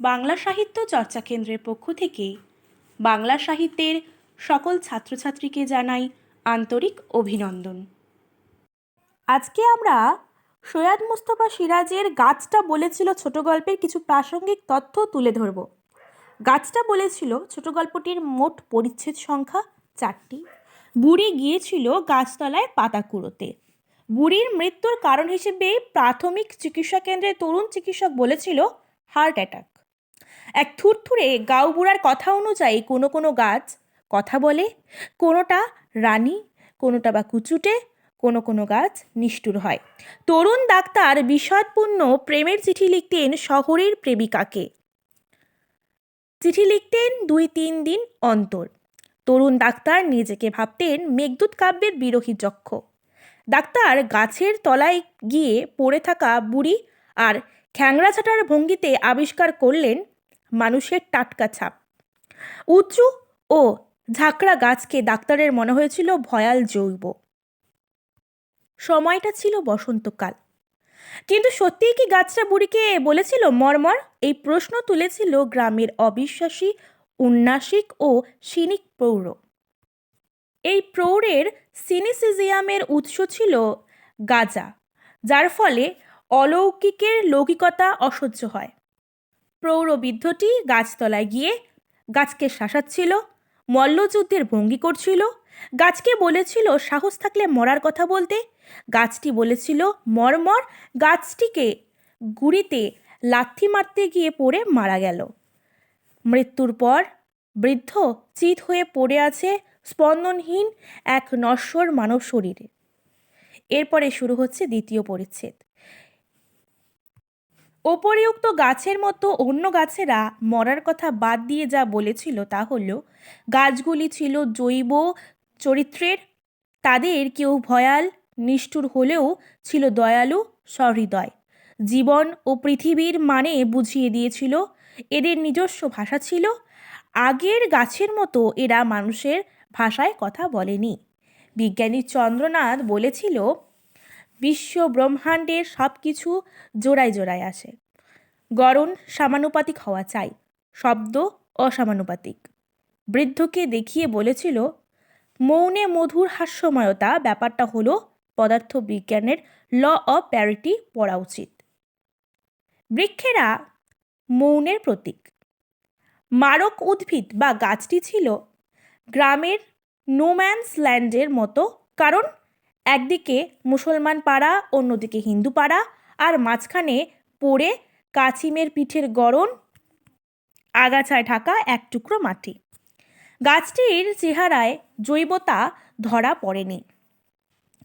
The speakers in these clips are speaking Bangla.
বাংলা সাহিত্য চর্চা কেন্দ্রের পক্ষ থেকে বাংলা সাহিত্যের সকল ছাত্রছাত্রীকে জানাই আন্তরিক অভিনন্দন। আজকে আমরা সৈয়দ মুস্তফা সিরাজের গাছটা বলেছিল ছোট গল্পের কিছু প্রাসঙ্গিক তথ্য তুলে ধরব। গাছটা বলেছিল ছোট গল্পটির মোট পরিচ্ছেদ সংখ্যা চারটি। বুড়ি গিয়েছিল গাছতলায় পাতা কুড়োতে। বুড়ির মৃত্যুর কারণ হিসেবে প্রাথমিক চিকিৎসা কেন্দ্রে তরুণ চিকিৎসক বলেছিল হার্ট অ্যাটাক। এক থুরথুরে গাও বুড়ার কথা অনুযায়ী কোনো কোনো গাছ কথা বলে, কোনোটা রানী, কোনোটা বা কুচুটে, কোনো কোনো গাছ নিষ্ঠুর হয়। তরুণ ডাক্তার বিষাদপূর্ণ প্রেমের চিঠি লিখতেন শহরের প্রেমিকাকে। চিঠি লিখতেন দুই তিন দিন অন্তর। তরুণ ডাক্তার নিজেকে ভাবতেন মেঘদূত কাব্যের বিরোহী যক্ষ। ডাক্তার গাছের তলায় গিয়ে পড়ে থাকা বুড়ি আর খ্যাংরা ছাটার ভঙ্গিতে আবিষ্কার করলেন মানুষের টাটকা ছাপ। উঁচু ও ঝাঁকড়া গাছকে ডাক্তারের মনে হয়েছিল ভয়াল জৈব। সময়টা ছিল বসন্তকাল। কিন্তু সত্যিই কি গাছটা বুড়িকে বলেছিল মর্মর? এই প্রশ্ন তুলেছিল গ্রামের অবিশ্বাসী, উন্নাসিক ও সিনিক প্রৌঢ় এই প্রৌঢ়ের সিনিসিজিয়ামের উৎস ছিল গাজা, যার ফলে অলৌকিকের লৌকিকতা অসহ্য হয়। প্রৌঢ় বৃদ্ধটি গাছতলায় গিয়ে গাছকে শাসাচ্ছিল, মল্লযুদ্ধের ভঙ্গি করছিল, গাছকে বলেছিল সাহস থাকলে মরার কথা বলতে, গাছটি বলেছিল মরমর গাছটিকে গুড়িতে লাথি মারতে গিয়ে পড়ে মারা গেল। মৃত্যুর পর বৃদ্ধ চিত হয়ে পড়ে আছে স্পন্দনহীন এক নশ্বর মানব শরীরে। এরপরে শুরু হচ্ছে দ্বিতীয় পরিচ্ছেদ। ওপরিউক্ত গাছের মতো অন্য গাছেরা মরার কথা বাদ দিয়ে যা বলেছিল তা হলো, গাছগুলি ছিল জৈব চরিত্রের, তাদের কেউ ভয়াল, নিষ্ঠুর হলেও ছিল দয়ালু, সহৃদয়। জীবন ও পৃথিবীর মানে বুঝিয়ে দিয়েছিল, এদের নিজস্ব ভাষা ছিল, আগের গাছের মতো এরা মানুষের ভাষায় কথা বলেনি। বিজ্ঞানী চন্দ্রনাথ বলেছিল বিশ্ব ব্রহ্মাণ্ডের সব কিছু জোড়ায় জোড়ায় আসে। গরণ সামানুপাতিক হওয়া চাই, শব্দ অসামানুপাতিক। বৃদ্ধকে দেখিয়ে বলেছিল, মৌনে মধুর হাস্যময়তা ব্যাপারটা হলো পদার্থ বিজ্ঞানের ল অফ প্যারিটি পড়া উচিত। বৃক্ষেরা মৌনের প্রতীক। মারক উদ্ভিদ বা গাছটি ছিল গ্রামের নোম্যান্স ল্যান্ডের মতো, কারণ একদিকে মুসলমান পাড়া, অন্যদিকে হিন্দু পাড়া, আর মাঝখানে পড়ে কাছিমের পিঠের গড়ন, আগাছায় ঢাকা এক টুকরো মাটি। গাছটির চেহারায় জৈবতা ধরা পড়েনি।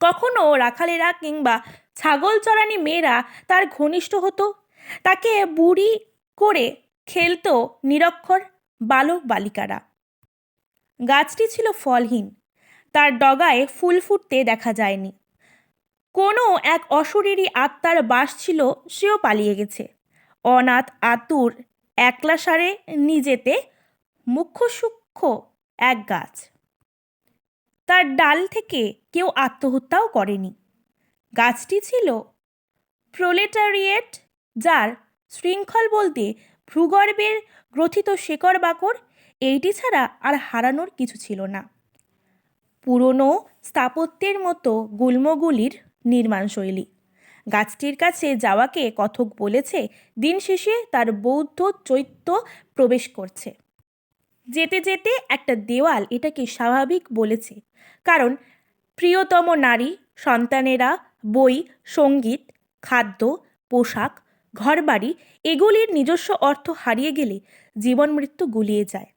কখনো রাখালেরা কিংবা ছাগল চড়ানি মেয়েরা তার ঘনিষ্ঠ হতো। তাকে বুড়ি করে খেলতো নিরক্ষর বালক বালিকারা গাছটি ছিল ফলহীন তার ডগায় ফুল ফুটতে দেখা যায়নি। কোনো এক অশরীরী আত্মার বাস ছিল, সেও পালিয়ে গেছে। অনাথ আতুর একলা সারে নিজেতে মুখ্য সূক্ষ্ম এক গাছ। তার ডাল থেকে কেউ আত্মহত্যাও করেনি। গাছটি ছিল প্রোলেটারিয়েট, যার শৃঙ্খল বলতে ভূগর্ভের গ্রথিত শেকড় বাকড়, এইটি ছাড়া আর হারানোর কিছু ছিল না। পুরনো স্থাপত্যের মতো গুল্মগুলির নির্মাণশৈলী। গাছটির কাছে যাওয়াকে কথক বলেছে, দিন শেষে তার বৌদ্ধ চৈত্য প্রবেশ করছে। যেতে যেতে একটা দেওয়াল এটাকে স্বাভাবিক বলেছে, কারণ প্রিয়তম নারী, সন্তানেরা, বই, সংগীত, খাদ্য, পোশাক, ঘরবাড়ি এগুলির নিজস্ব অর্থ হারিয়ে গেলে জীবন মৃত্যু গুলিয়ে যায়।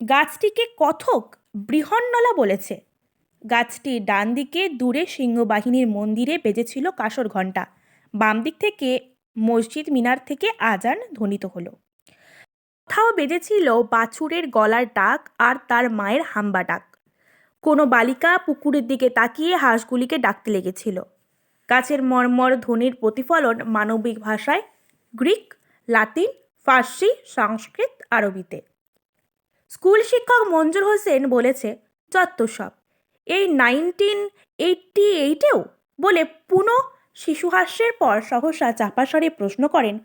গাছটিকে কথক বৃহন্নলা বলেছে, গাছটি ডান দিকে দূরে সিংহবাহিনীর মন্দিরে বেজেছিল কাসর ঘণ্টা। বাম দিক থেকে মসজিদ মিনার থেকে আজান ধ্বনিত হলো। কোথাও বেজেছিল বাছুরের গলার ডাক আর তার মায়ের হাম্বা ডাক। কোনো বালিকা পুকুরের দিকে তাকিয়ে হাঁসগুলিকে ডাকতে লেগেছিল। গাছের মর্মর ধ্বনির প্রতিফলন মানবিক ভাষায় গ্রিক, লাতিন, ফার্সি, সংস্কৃত, আরবিতে। স্কুল শিক্ষক মঞ্জুর হোসেন বলেছে সব। এই নাইনটিন এইটটি এইটেও বলে পুনঃ শিশুহাস্যের পর সহসা চাপাস্বরে প্রশ্ন করেন,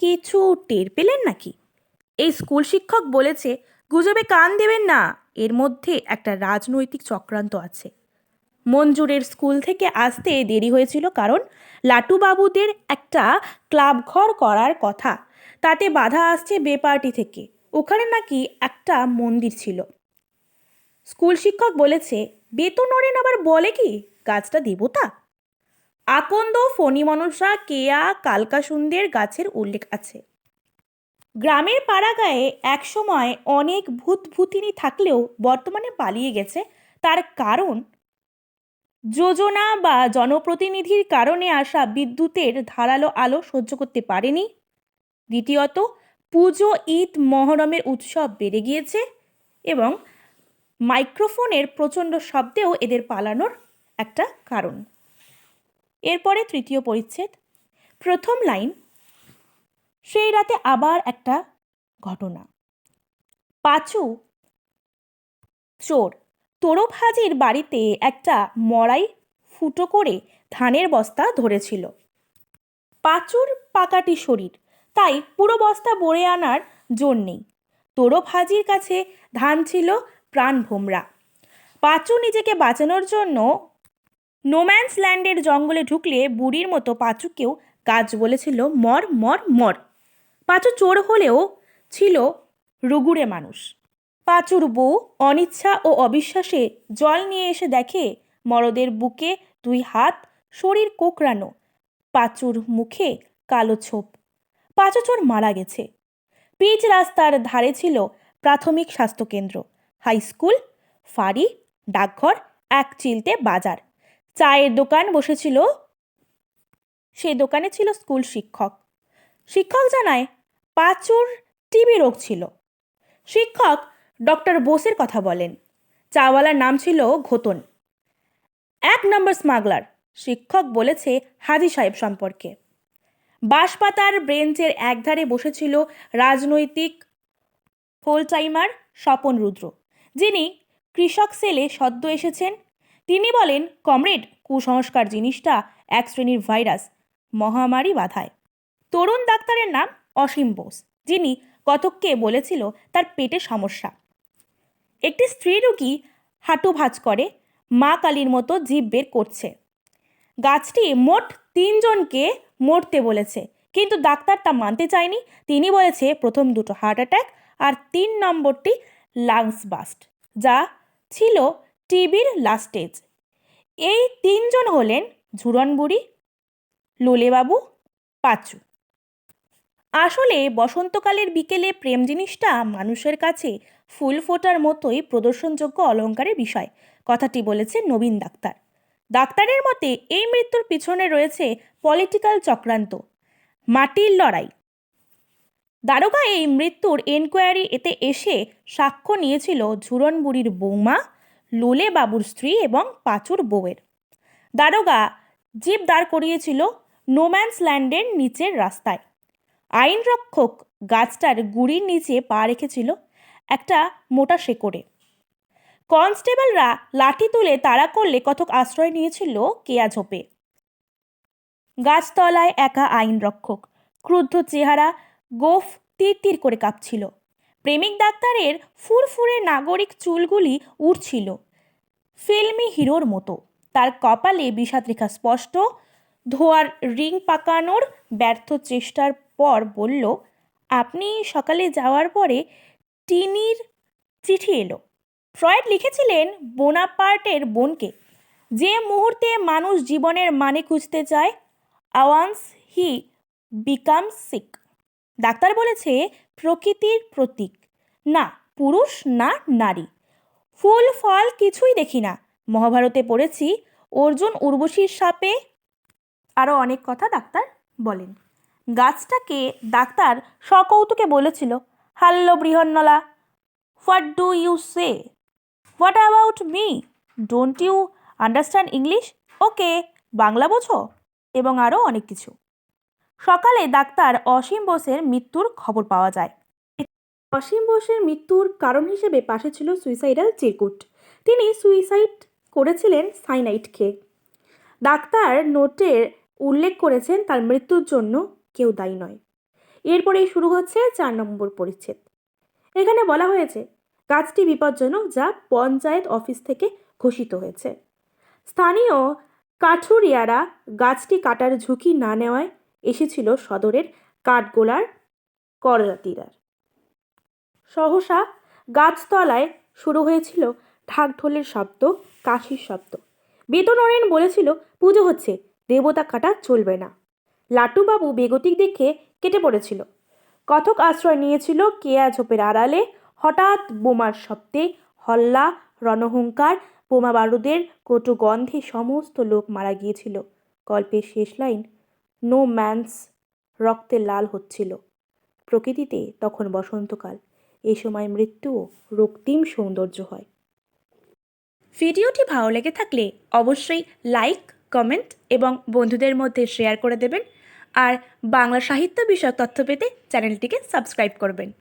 কিছু টের পেলেন নাকি? এই স্কুল শিক্ষক বলেছে, গুজবে কান দেবেন না, এর মধ্যে একটা রাজনৈতিক চক্রান্ত আছে। মঞ্জুরের স্কুল থেকে আসতে দেরি হয়েছিল কারণ লাটুবাবুদের একটা ক্লাব ঘর করার কথা, তাতে বাধা আসছে বেপার্টি থেকে। ওখানে নাকি একটা মন্দির ছিল। স্কুল শিক্ষক বলেছে, বেতন ওরেন আবার বলে কি? গাছটা দেবতা? আকন্দ, ফণিমনসা, কেয়া, কালকাসুন্দের গাছের উল্লেখ আছে। গ্রামের পাড়াগায়ে একসময় অনেক ভূত ভূতিনী থাকলেও বর্তমানে পালিয়ে গেছে। তার কারণ? যোজনা বা জনপ্রতিনিধির কারণে আসা বিদ্যুতের ধারালো আলো সহ্য করতে পারেনি। দ্বিতীয়ত পুজো ঈদ মহরমের উৎসব বেড়ে গিয়েছে এবং মাইক্রোফোনের প্রচণ্ড শব্দেও এদের পালানোর একটা কারণ। এরপরে তৃতীয় পরিচ্ছেদ। প্রথম লাইন, সেই রাতে আবার একটা ঘটনা। পাঁচু, চোর তোরপ হাজির বাড়িতে একটা মড়াই ফুটো করে ধানের বস্তা ধরেছিল। পাঁচুর পাকাটি শরীর তাই পুরো বস্তা বড়ে আনার জোর নেই। তোরপ হাজির কাছে ধান ছিল প্রাণ ভোমরা। পাঁচু নিজেকে বাঁচানোর জন্য নোম্যান্স ল্যান্ডের জঙ্গলে ঢুকলে বুড়ির মতো পাঁচুকেও গাছ বলেছিল, মর মর মর। পাঁচু চোর হলেও ছিল রুগুড়ে মানুষ। পাঁচুর বউ অনিচ্ছা ও অবিশ্বাসে জল নিয়ে এসে দেখে মরদের বুকে দুই হাত, শরীর কোকড়ানো। পাঁচুর মুখে কালো ছোপ। পাঁচু চোর মারা গেছে। পিচ রাস্তার ধারে ছিল প্রাথমিক স্বাস্থ্যকেন্দ্র। হাই স্কুল, ফাঁড়ি, ডাকঘর, এক চিলতে বাজার। চায়ের দোকান বসেছিল, সে দোকানে ছিল স্কুল শিক্ষক। শিক্ষক জানায় পাঁচুর টিবি রোগ ছিল। শিক্ষক ডক্টর বোসের কথা বলেন। চাওয়ালার নাম ছিল ঘোতন। এক নম্বর স্মাগলার, শিক্ষক বলেছে হাজি সাহেব সম্পর্কে। বাঁশপাতার ব্রেঞ্চের একধারে বসেছিল রাজনৈতিক ফুল টাইমার স্বপন রুদ্র, যিনি কৃষক সেলে সদ্য এসেছেন। তিনি বলেন, কমরেড, কুসংস্কার জিনিসটা এক শ্রেণির ভাইরাস, মহামারী বাধায়। তরুণ ডাক্তারের নাম অসীম বোস, যিনি কতককে বলেছিল তার পেটে সমস্যা। একটি স্ত্রী রোগী হাঁটু ভাঁজ করে, মা কালীর মতো জীব বের করছে। গাছটি মোট তিনজনকে মরতে বলেছে। কিন্তু ডাক্তার তা মানতে চায়নি। তিনি বলেছে, প্রথম দুটো হার্ট অ্যাটাক আর তিন নম্বরটি লাংস বাস্ট, যা ছিল টিবির লাস্ট স্টেজ। এই তিনজন হলেন ঝুরন বুড়ি লোলেবাবু, পাঁচু। আসলে বসন্তকালের বিকেলে প্রেম জিনিসটা মানুষের কাছে ফুল ফোটার মতোই প্রদর্শনযোগ্য অলঙ্কারের বিষয়, কথাটি বলেছে নবীন ডাক্তার। ডাক্তারের মতে, এই মৃত্যুর পিছনে রয়েছে পলিটিক্যাল চক্রান্ত, মাটির লড়াই। দারোগা এই মৃত্যুর এনকোয়ারি এতে এসে সাক্ষ্য নিয়েছিল ঝুরন বুড়ির বৌমা, লোলে বাবুর স্ত্রী এবং পাঁচুর বউয়ের। দারোগা জিপ দাঁড় করিয়েছিল নোম্যান্স ল্যান্ডের নিচের রাস্তায়। আইনরক্ষক গাছটার গুড়ির নিচে পা রেখেছিল একটা মোটা শেকড়ে। কনস্টেবলরা লাঠি তুলে তাড়া করলে কতক আশ্রয় নিয়েছিল কেয়া ঝোপে গাছতলায় একা আইনরক্ষক ক্রুদ্ধ চেহারা, গোফ তীর তীর করে কাঁপছিল। প্রেমিক ডাক্তারের ফুরফুরে নাগরিক চুলগুলি উঠছিল ফিল্মি হিরোর মতো, তার কপালে বিষাদরেখা স্পষ্ট, ধোয়ার রিং পাকানোর ব্যর্থ চেষ্টার পর বলল, আপনি সকালে যাওয়ার পরে টিনির চিঠি এলো। ফ্রয়েড লিখেছিলেন বোনাপার্টের বোনকে, যে মুহূর্তে মানুষ জীবনের মানে খুঁজতে চায়, once he become sick. Doctor বলেছে, প্রকৃতির প্রতীক, না পুরুষ না নারী। ফুল ফল কিছুই দেখি না। মহাভারতে পড়েছি, অর্জুন উর্বশীর সাপে আরও অনেক কথা ডাক্তার বলেন। গাছটাকে ডাক্তার সকৌতুকে বলেছিল, hello Brihannala, what do you say? What about me don't you understand English okay Bangla বোঝো, এবং আরও অনেক কিছু। সকালে ডাক্তার অসীম বোসের মৃত্যুর খবর পাওয়া যায়। অসীম বোসের মৃত্যুর কারণ হিসেবে পাশে ছিল সুইসাইডাল চিরকুট। তিনি সুইসাইড করেছিলেন সাইনাইট খেয়ে। ডাক্তার নোটের উল্লেখ করেছেন, তার মৃত্যুর জন্য কেউ দায়ী নয়। এরপরেই শুরু হচ্ছে চার নম্বর পরিচ্ছেদ। এখানে বলা হয়েছে গাছটি বিপজ্জনক যা পঞ্চায়েত অফিস থেকে ঘোষিত হয়েছে। স্থানীয় কাঠুরিয়ারা গাছটি কাটার ঝুঁকি না নেওয়ায় এসেছিল সদরের কাঠগোলার করজাতিরা। সহসা গাছতলায় শুরু হয়েছিল ঢাকঢোলের শব্দ, কাশির শব্দ। বেতনরেন বলেছিল, পুজো হচ্ছে, দেবতা কাটা চলবে না। লাটুবাবু বেগতিক দেখে কেটে পড়েছিল। কথক আশ্রয় নিয়েছিল কেয়া ঝোপের আড়ালে হঠাৎ বোমার শব্দে হল্লা, রণহুঙ্কার, বোমা বারুদের কটু গন্ধে সমস্ত লোক মারা গিয়েছিল। গল্পের শেষ লাইন, নো ম্যানস রক্তে লাল হচ্ছিল। প্রকৃতিতে তখন বসন্তকাল। এই সময় মৃত্যুও রক্তিম সৌন্দর্য হয়। ভিডিওটি ভালো লেগে থাকলে অবশ্যই লাইক, কমেন্ট এবং বন্ধুদের মধ্যে শেয়ার করে দেবেন। আর বাংলা সাহিত্য বিষয়ক তথ্য পেতে চ্যানেলটিকে সাবস্ক্রাইব করবেন।